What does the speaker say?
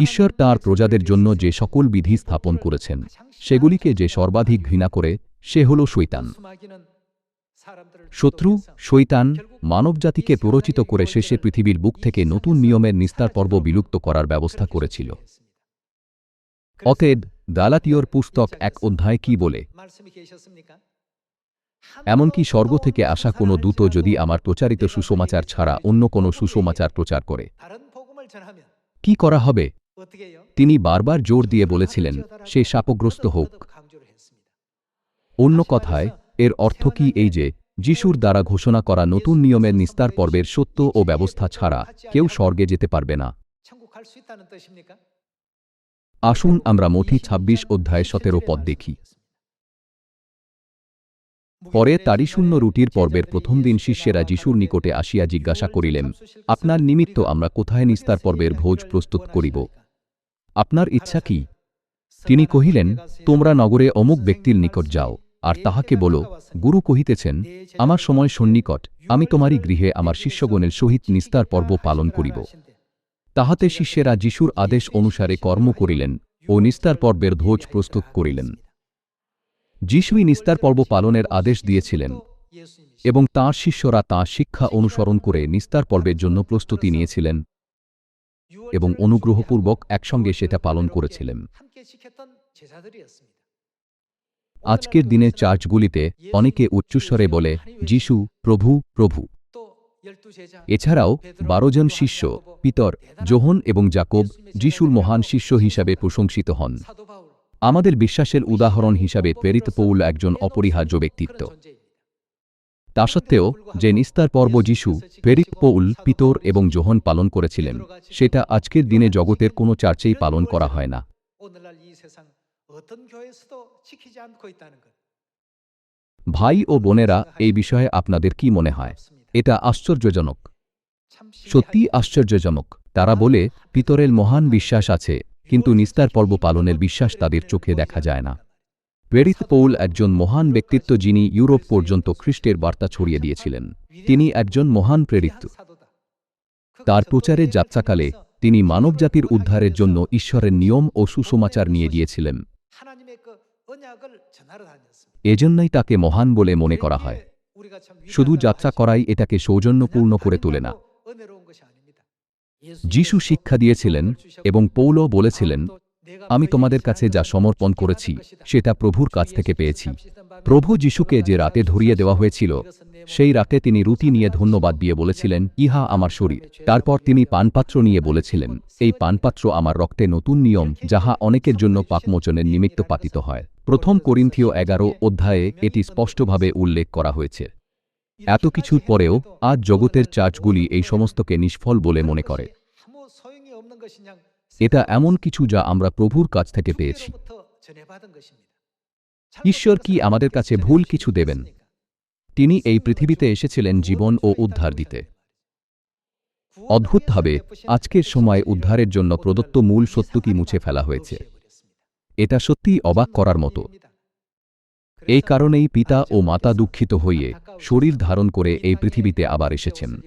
ঈশ্বর তাঁর প্রজাদের জন্য যে সকল বিধি স্থাপন করেছেন, সেগুলিকে যে সর্বাধিক ঘৃণা করে, সে হল শৈতান। শত্রু, শৈতান, মানবজাতিকে প্ররোচিত করে শেষে পৃথিবীর বুক থেকে নতুন নিয়মের নিস্তার পর্ব বিলুপ্ত করার ব্যবস্থা করেছিল। অতএব দালাতীয়র পুস্তক এক অধ্যায় কি বলে? এমনকি স্বর্গ থেকে আসা কোনো দূত যদি আমার প্রচারিত সুসমাচার ছাড়া অন্য কোনো সুসমাচার প্রচার করে, কি করা হবে? তিনি বারবার জোর দিয়ে বলেছিলেন সে শাপগ্রস্ত হোক। অন্য কথায় এর অর্থ কি এই যে যিশুর দ্বারা ঘোষণা করা নতুন নিয়মের নিস্তার পর্বের সত্য ও ব্যবস্থা ছাড়া কেউ স্বর্গে যেতে পারবে না। আসুন আমরা মথি ২৬ অধ্যায় সতেরো পদ দেখি। পরে তারি শূন্য রুটির পর্বের প্রথম দিন শিষ্যেরা যিশুর নিকটে আসিয়া জিজ্ঞাসা করিলেন আপনার নিমিত্ত আমরা কোথায় নিস্তার পর্বের ভোজ প্রস্তুত করিব? আপনার ইচ্ছা কি? তিনি কহিলেন, তোমরা নগরে অমুক ব্যক্তির নিকট যাও, আর তাহাকে বলো, গুরু কহিতেছেন, আমার সময় সন্নিকট, আমি তোমারই গৃহে আমার শিষ্যগণের সহিত নিস্তার পর্ব পালন করিব। তাহাতে শিষ্যেরা যিশুর আদেশ অনুসারে কর্ম করিলেন ও নিস্তার পর্বের ধ্বজ প্রস্তুত করিলেন। যিশুই নিস্তার পর্ব পালনের আদেশ দিয়েছিলেন এবং তাঁর শিষ্যরা তাঁর শিক্ষা অনুসরণ করে নিস্তার পর্বের জন্য প্রস্তুতি নিয়েছিলেন। এবং অনুগ্রহপূর্বক একসঙ্গে সেটা পালন করেছিলেন। আজকের দিনে চার্চগুলিতে অনেকে উচ্চস্বরে বলে, যিশু, প্রভু প্রভু। এছাড়াও বারো জন শিষ্য, পিতর জোহন এবং জাকব যিশুর মহান শিষ্য হিসাবে প্রশংসিত হন। আমাদের বিশ্বাসের উদাহরণ হিসাবে প্রেরিত পৌল একজন অপরিহার্য ব্যক্তিত্ব। তা সত্ত্বেও যে নিস্তার পর্ব যিশু প্রেরিত পৌল, পিতর এবং জোহন পালন করেছিলেন, সেটা আজকের দিনে জগতের কোনো চার্চেই পালন করা হয় না। ভাই ও বোনেরা, এই বিষয়ে আপনাদের কি মনে হয়? এটা আশ্চর্যজনক। সত্যি আশ্চর্যজনক। তারা বলে, পিতরের মহান বিশ্বাস আছে, কিন্তু নিস্তার পর্ব পালনের বিশ্বাস তাদের চোখে দেখা যায় না। প্রেরিত পৌল একজন মহান ব্যক্তিত্ব যিনি ইউরোপ পর্যন্ত খ্রিস্টের বার্তা ছড়িয়ে দিয়েছিলেন। তিনি একজন মহান প্রেরিত। তার প্রচারের যাত্রাকালে তিনি মানবজাতির উদ্ধারের জন্য ঈশ্বরের নিয়ম ও সুসমাচার নিয়ে গিয়েছিলেন। এজন্যই তাকে মহান বলে মনে করা হয়। শুধু যাত্রা করাই এটাকে সৌজন্যপূর্ণ করে তোলে না। যিশু শিক্ষা দিয়েছিলেন এবং পৌল বলেছিলেন আমি তোমাদের কাছে যা সমর্পণ করেছি, সেটা প্রভুর কাছ থেকে পেয়েছি। প্রভু যিশুকে যে রাতে ধরিয়ে দেওয়া হয়েছিল, সেই রাতে তিনি রুটি নিয়ে ধন্যবাদ দিয়ে বলেছিলেন, ইহা আমার শরীর। তারপর তিনি পানপাত্র নিয়ে বলেছিলেন, এই পানপাত্র আমার রক্তে নতুন নিয়ম, যাহা অনেকের জন্য পাকমোচনের নিমিত্ত পাতিত হয়। প্রথম করিন্থীয় এগারো অধ্যায়ে এটি স্পষ্টভাবে উল্লেখ করা হয়েছে। এত কিছুর পরেও, আজ জগতের চার্চগুলি এই সমস্তকে নিষ্ফল বলে মনে করে। এটা এমন কিছু যা আমরা প্রভুর কাছ থেকে পেয়েছি। ঈশ্বর কি আমাদের কাছে ভুল কিছু দেবেন? তিনি এই পৃথিবীতে এসেছিলেন জীবন ও উদ্ধার দিতে। অদ্ভুতভাবে, আজকের সময় উদ্ধারের জন্য প্রদত্ত মূল সত্য কি মুছে ফেলা হয়েছে। এটা সত্যিই অবাক করার মতো। এই কারণেই পিতা ও মাতা দুঃখিত হইয়ে শরীর ধারণ করে এই পৃথিবীতে আবার এসেছেন।